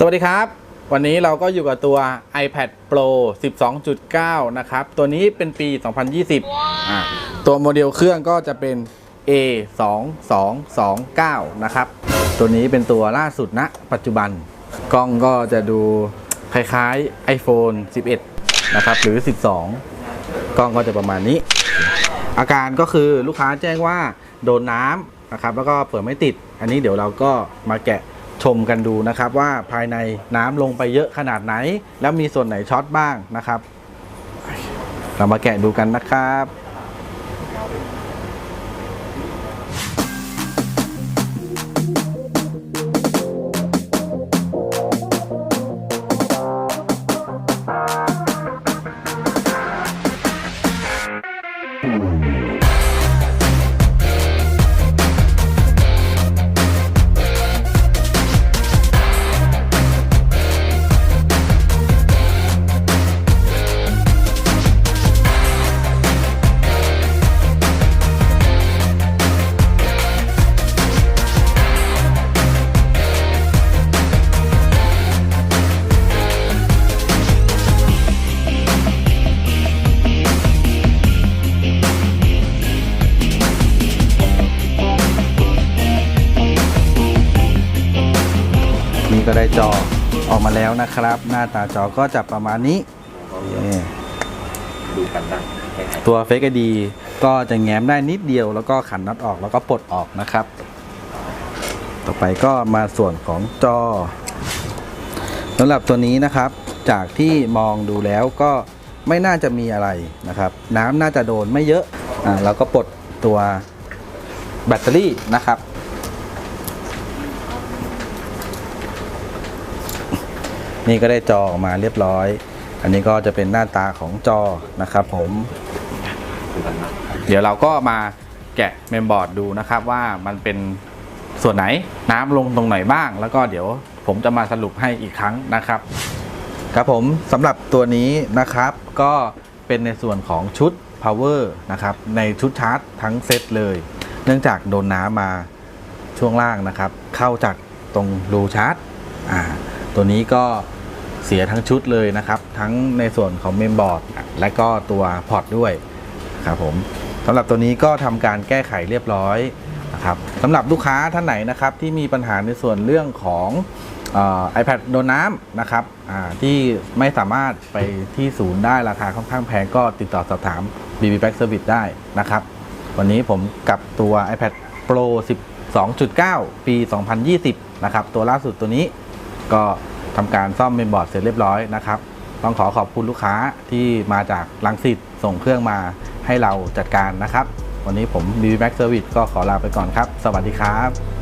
สวัสดีครับ วันนี้เราก็อยู่กับตัว iPad Pro 12.9 นะครับ ตัวนี้เป็นปี 2020ตัวโมเดลเครื่องก็จะเป็น A 2 2 2 9นะครับ ตัวนี้เป็นตัวล่าสุดณปัจจุบัน กล้องก็จะดูคล้ายๆ iPhone 11 นะครับ หรือ 12 กล้องก็จะประมาณนี้ อาการก็คือลูกค้าแจ้งว่าโดนน้ำนะครับ แล้วก็เปิดไม่ติด อันนี้เดี๋ยวเราก็มาแกะ ชมกันดูนะครับว่าภายในน้ำลงไปเยอะขนาดไหน แล้วมีส่วนไหนช็อตบ้างนะครับ เรามาแกะดูกันนะครับ ก็ได้จอออกมาแล้วนะครับ หน้าตาจอก็จะประมาณนี้นี่ดูกันได้แค่ไหนตัว Fake ID ก็จะแง้มได้นิดเดียวแล้วก็ขันน็อตออกแล้วก็ปลดออกนะครับ ต่อไปก็มาส่วนของจอสำหรับตัวนี้นะครับ จากที่มองดูแล้วก็ไม่น่าจะมีอะไรนะครับ น้ำน่าจะโดนไม่เยอะอ่าเราก็ปลดตัวแบตเตอรี่นะครับ นี่ก็ได้จอออกมาเรียบร้อย อันนี้ก็จะเป็นหน้าตาของจอนะครับผม เดี๋ยวเราก็มาแกะเมมบอร์ดดูนะครับว่ามันเป็นส่วนไหนน้ำลงตรงไหนบ้าง แล้วก็เดี๋ยวผมจะมาสรุปให้อีกครั้งนะครับ ครับผมสำหรับตัวนี้นะครับ ก็เป็นในส่วนของชุด power นะครับ ในชุดชาร์จทั้งเซตเลย เนื่องจากโดนน้ำมาช่วงล่างนะครับ เข้าจากตรงรูชาร์จอ่า ตัวนี้ก็เสียทั้งชุดเลยนะครับ ทั้งในส่วนของเมมบอร์ดและก็ตัวพอร์ตด้วยครับผมสำหรับตัวนี้ก็ทำการแก้ไขเรียบร้อยนะครับสำหรับลูกค้าท่านไหนนะครับที่มีปัญหาในส่วนเรื่องของเอ่อ iPad โดนน้ำนะครับที่ไม่สามารถไปที่ศูนย์ได้ราคาค่อนข้างแพงก็ติดต่อสอบถาม BB Back Service ได้นะครับ วันนี้ผมกับตัว iPad Pro 12.9 ปี 2020 นะครับ ตัวล่าสุดตัวนี้ ก็ทำการซ่อมเมนบอร์ดเสร็จเรียบร้อยนะครับ ต้องขอขอบคุณลูกค้าที่มาจากลังสิตส่งเครื่องมาให้เราจัดการนะครับ วันนี้ผม BB Max Service ก็ขอลาไปก่อนครับ สวัสดีครับ